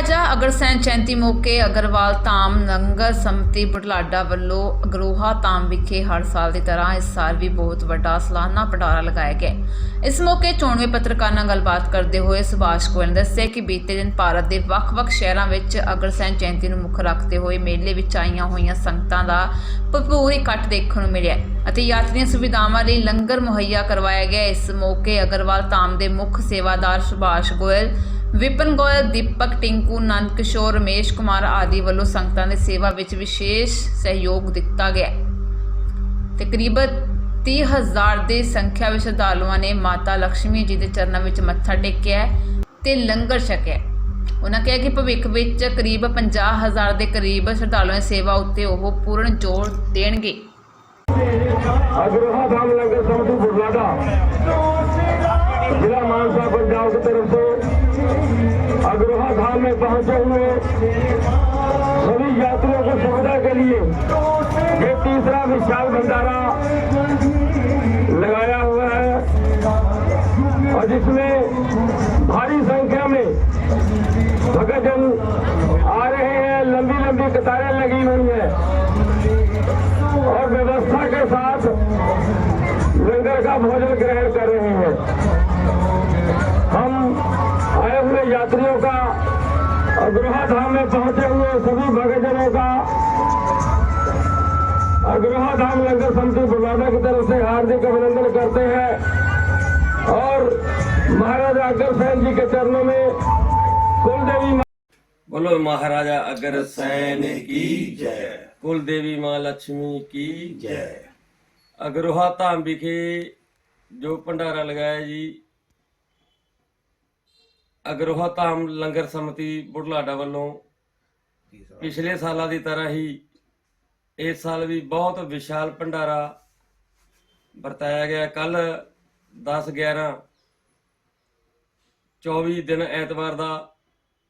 ਮਹਾਰਾਜਾ ਅਗਰਸੈਨ ਜਯੰਤੀ ਮੌਕੇ ਅਗਰਵਾਲ ਧਾਮ ਲੰਗਰ ਸੰਮਤੀ ਬੁਢਲਾਡਾ ਵੱਲੋਂ ਅਗਰੋਹਾ ਧਾਮ ਵਿਖੇ ਹਰ ਸਾਲ ਦੀ ਤਰ੍ਹਾਂ ਇਸ ਸਾਲ ਵੀ ਬਹੁਤ ਵੱਡਾ ਸਾਲਾਨਾ ਭੰਡਾਰਾ ਲਗਾਇਆ ਗਿਆ ਇਸ ਮੌਕੇ ਚੋਣਵੇਂ ਪੱਤਰਕਾਰ ਨਾਲ ਗੱਲਬਾਤ ਕਰਦੇ ਹੋਏ ਸੁਭਾਸ਼ ਗੋਇਲ ਨੇ ਦੱਸਿਆ ਕਿ ਬੀਤੇ ਦਿਨ ਭਾਰਤ ਦੇ ਵੱਖ-ਵੱਖ ਸ਼ਹਿਰਾਂ ਵਿੱਚ ਅਗਰਸੈਨ ਜਯੰਤੀ ਨੂੰ ਮੁੱਖ ਰੱਖਦੇ ਹੋਏ ਮੇਲੇ ਵਿੱਚ ਆਈਆਂ ਹੋਈਆਂ ਸੰਗਤਾਂ ਦਾ ਭਰਪੂਰ ਇਕੱਠ ਦੇਖਣ ਨੂੰ ਮਿਲਿਆ ਅਤੇ ਯਾਤਰੀਆਂ ਸੁਵਿਧਾਵਾਂ ਲਈ ਲੰਗਰ ਮੁਹੱਈਆ ਕਰਵਾਇਆ ਗਿਆ। ਇਸ ਮੌਕੇ ਅਗਰਵਾਲ ਧਾਮ ਦੇ ਮੁੱਖ ਸੇਵਾਦਾਰ ਸੁਭਾਸ਼ ਗੋਇਲ ਵਿਪਨ ਗੋਇਲ, ਦੀਪਕ ਟਿੰਕੂ ਨੰਦ ਕਿਸ਼ੋਰ ਰਮੇਸ਼ ਕੁਮਾਰ ਆਦਿ ਵੱਲੋਂ ਸੰਗਤਾਂ ਦੇ ਸੇਵਾ ਵਿੱਚ ਵਿਸ਼ੇਸ਼ ਸਹਿਯੋਗ ਦਿੱਤਾ ਗਿਆ। ਤਕਰੀਬਨ 30000 ਦੇ ਸੰਖਿਆ ਵਿੱਚ ਸ਼ਰਧਾਲੂਆਂ ਨੇ ਮਾਤਾ ਲక్ష్ਮੀ ਜੀ ਦੇ ਚਰਨਾਂ ਵਿੱਚ ਮੱਥਾ ਟੇਕਿਆ ਤੇ ਲੰਗਰ ਛਕਿਆ ਉਹਨਾਂ ਕਿਹਾ ਕਿ ਭਵਿੱਖ ਵਿੱਚ ਕਰੀਬ 50000 ਦੇ ਕਰੀਬ ਸ਼ਰਧਾਲੂਆਂ ਦੀ ਸੇਵਾ ਉੱਤੇ ਉਹ ਪੂਰਨ ਜ਼ੋਰ ਦੇਣਗੇ। अग्रहा धाम में पहुंचे हुए सभी यात्रियों को सुविधा के लिए ये तीसरा विशाल भंडारा में पहुंचे हुए सभी भक्तजनों का अग्रहा धाम लंगर समिति बुलाना की तरफ से हार्दिक अभिनंदन करते हैं और महाराजा अग्रसेन जी के चरणों में कुलदेवी माँ बोलो महाराजा अग्रसेन की जय कुल देवी माँ लक्ष्मी की जय अग्रोहा धाम विखे जो भंडारा लगाया जी ਅਗਰੋਹਾ ਧਾਮ ਲੰਗਰ ਸਮਿਤੀ ਬੁਢਲਾਡਾ ਵੱਲੋਂ ਪਿਛਲੇ ਸਾਲਾਂ ਦੀ ਤਰ੍ਹਾਂ ਹੀ ਇਸ ਸਾਲ ਵੀ ਬਹੁਤ ਵਿਸ਼ਾਲ ਭੰਡਾਰਾ ਵਰਤਾਇਆ ਗਿਆ। ਕੱਲ 10 11 24 ਦਿਨ ਐਤਵਾਰ ਦਾ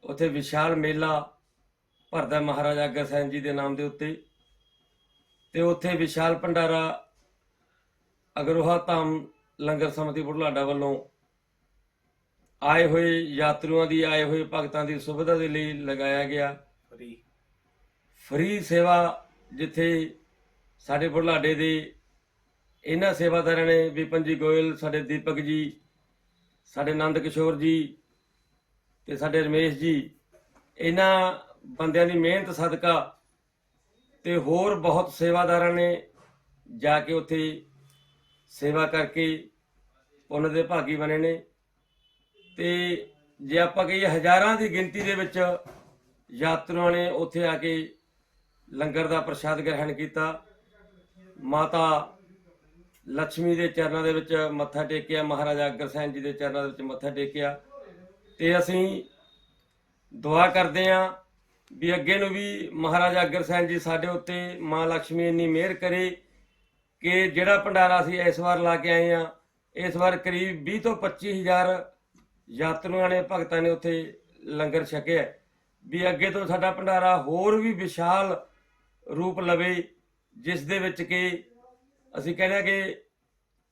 ਉੱਥੇ ਵਿਸ਼ਾਲ ਮੇਲਾ ਭਰਦਾ ਮਹਾਰਾਜਾ ਅਗਰਸੈਨ ਜੀ ਦੇ ਨਾਮ ਦੇ ਉੱਤੇ। ਤੇ ਉੱਥੇ ਵਿਸ਼ਾਲ ਭੰਡਾਰਾ ਅਗਰੋਹਾ ਧਾਮ ਲੰਗਰ ਸਮਿਤੀ ਬੁਢਲਾਡਾ ਵੱਲੋਂ ਆਏ ਹੋਏ ਯਾਤਰੂਆਂ ਦੀ, ਆਏ ਹੋਏ ਭਗਤਾਂ ਦੀ ਸੁਵਿਧਾ ਦੇ ਲਈ ਲਗਾਇਆ ਗਿਆ। ਫਰੀ ਸੇਵਾ ਜਿੱਥੇ ਸਾਡੇ ਬੁਢਲਾਡੇ ਦੇ ਇਹਨਾਂ ਸੇਵਾਦਾਰਾਂ ਨੇ, ਵਿਪਨ ਜੀ ਗੋਇਲ, ਸਾਡੇ ਦੀਪਕ ਜੀ, ਸਾਡੇ ਨੰਦ ਕਿਸ਼ੋਰ ਜੀ ਤੇ ਸਾਡੇ ਰਮੇਸ਼ ਜੀ, ਇਹਨਾਂ ਬੰਦਿਆਂ ਦੀ ਮਿਹਨਤ, ਸਦਕਾ ਤੇ ਹੋਰ ਬਹੁਤ ਸੇਵਾਦਾਰਾਂ ਨੇ ਜਾ ਕੇ ਉੱਥੇ ਸੇਵਾ ਕਰਕੇ ਉਹਨਾਂ ਦੇ ਭਾਗੀ ਬਣੇ ਨੇ। ਤੇ ਜੇ ਆਪਾਂ ਕਹੀਏ ਹਜ਼ਾਰਾਂ ਦੀ ਗਿਣਤੀ ਦੇ ਵਿੱਚ ਯਾਤਰੀਆਂ ਨੇ ਉੱਥੇ ਆ ਕੇ ਲੰਗਰ ਦਾ ਪ੍ਰਸ਼ਾਦ ਗ੍ਰਹਿਣ ਕੀਤਾ। ਮਾਤਾ ਲక్ష్ਮੀ ਦੇ ਚਰਨਾਂ ਦੇ ਵਿੱਚ ਮੱਥਾ ਟੇਕਿਆ, ਮਹਾਰਾਜਾ ਅਗਰਸੈਨ ਜੀ ਦੇ ਚਰਨਾਂ ਦੇ ਵਿੱਚ ਮੱਥਾ ਟੇਕਿਆ। ਤੇ ਅਸੀਂ ਦੁਆ ਕਰਦੇ ਆਂ ਵੀ ਅੱਗੇ ਨੂੰ ਵੀ ਮਹਾਰਾਜਾ ਅਗਰਸੈਨ ਜੀ ਸਾਡੇ ਉੱਤੇ, ਮਾਂ ਲక్ష్ਮੀ ਇੰਨੀ ਮਿਹਰ ਕਰੇ ਕਿ ਜਿਹੜਾ ਭੰਡਾਰਾ ਅਸੀਂ ਇਸ ਵਾਰ ਲਾ ਕੇ ਆਏ ਆਂ ਇਸ ਵਾਰ ਕਰੀਬ 20 ਤੋਂ 25000 ਯਾਤਰੀਆਂ ਨੇ, ਭਗਤਾਂ ਨੇ ਉੱਥੇ ਲੰਗਰ ਛਕਿਆ। ਵੀ ਅੱਗੇ ਤੋਂ ਸਾਡਾ ਭੰਡਾਰਾ ਹੋਰ ਵੀ ਵਿਸ਼ਾਲ ਰੂਪ ਲਵੇ, ਜਿਸ ਦੇ ਵਿੱਚ ਕਿ ਅਸੀਂ ਕਹਿੰਦੇ ਹਾਂ ਕਿ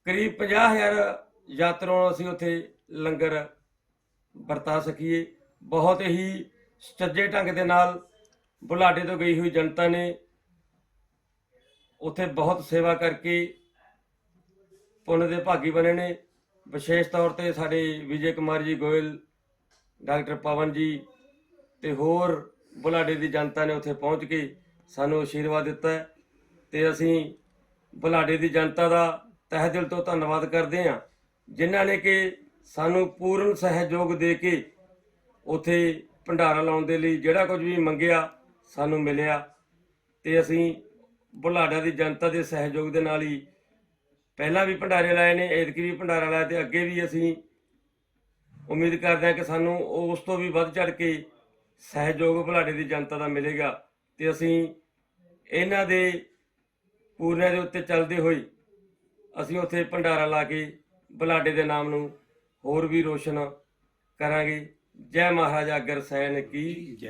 ਕਰੀਬ 50000 ਯਾਤਰੂਆਂ ਨੂੰ ਅਸੀਂ ਉੱਥੇ ਲੰਗਰ ਵਰਤਾ ਸਕੀਏ। ਬਹੁਤ ਹੀ ਸੱਜੇ ਢੰਗ ਦੇ ਨਾਲ ਬੁਲਾਡੇ ਤੋਂ ਗਈ ਹੋਈ ਜਨਤਾ ਨੇ ਉੱਥੇ ਬਹੁਤ ਸੇਵਾ ਕਰਕੇ ਪੁੰਨ ਦੇ ਭਾਗੀ ਬਣੇ ਨੇ। ਵਿਸ਼ੇਸ਼ ਤੌਰ ਤੇ ਸਾਡੇ ਵਿਜੇ ਕੁਮਾਰ ਜੀ ਗੋਇਲ, ਡਾਕਟਰ ਪਵਨ ਜੀ ਤੇ ਹੋਰ ਬੁਲਾਡੇ ਦੀ ਜਨਤਾ ਨੇ ਉੱਥੇ ਪਹੁੰਚ ਕੇ ਸਾਨੂੰ ਆਸ਼ੀਰਵਾਦ ਦਿੱਤਾ ਹੈ ਤੇ ਅਸੀਂ ਬੁਲਾਡੇ ਦੀ ਜਨਤਾ ਦਾ ਤਹਿ ਦਿਲ ਤੋਂ ਧੰਨਵਾਦ ਕਰਦੇ ਹਾਂ, ਜਿਨ੍ਹਾਂ ਨੇ ਕਿ ਸਾਨੂੰ ਪੂਰਨ ਸਹਿਯੋਗ ਦੇ ਕੇ ਉਥੇ ਭੰਡਾਰਾ ਲਾਉਣ ਦੇ ਲਈ ਜਿਹੜਾ ਕੁਝ ਵੀ ਮੰਗਿਆ ਸਾਨੂੰ ਮਿਲਿਆ ਤੇ ਅਸੀਂ ਬੁਲਾਡਾ ਦੀ ਜਨਤਾ ਦੇ ਸਹਿਯੋਗ ਦੇ ਨਾਲ ਹੀ ਪਹਿਲਾਂ ਵੀ ਭੰਡਾਰੇ ਲਾਏ ਨੇ, ਐਤਕੀ ਵੀ ਭੰਡਾਰਾ ਲਾਇਆ ਤੇ ਅੱਗੇ ਵੀ ਅਸੀਂ ਉਮੀਦ ਕਰਦੇ ਹਾਂ ਕਿ ਸਾਨੂੰ ਉਸ ਤੋਂ ਵੀ ਵੱਧ ਚੜ ਕੇ ਸਹਿਯੋਗ ਬੁਲਾਡੇ ਦੀ ਜਨਤਾ ਦਾ ਮਿਲੇਗਾ ਤੇ ਅਸੀਂ ਇਹਨਾਂ ਦੇ ਪੂਰਨਿਆਂ ਦੇ ਉੱਤੇ ਚੱਲਦੇ ਹੋਏ ਅਸੀਂ ਉੱਥੇ ਭੰਡਾਰਾ ਲਾ ਕੇ ਬੁਲਾਡੇ ਦੇ ਨਾਮ ਨੂੰ ਹੋਰ ਵੀ ਰੋਸ਼ਨ ਕਰਾਂਗੇ। ਜੈ ਮਹਾਰਾਜਾ, ਅਗਰ ਸੈਨ ਕੀ ਜੈ।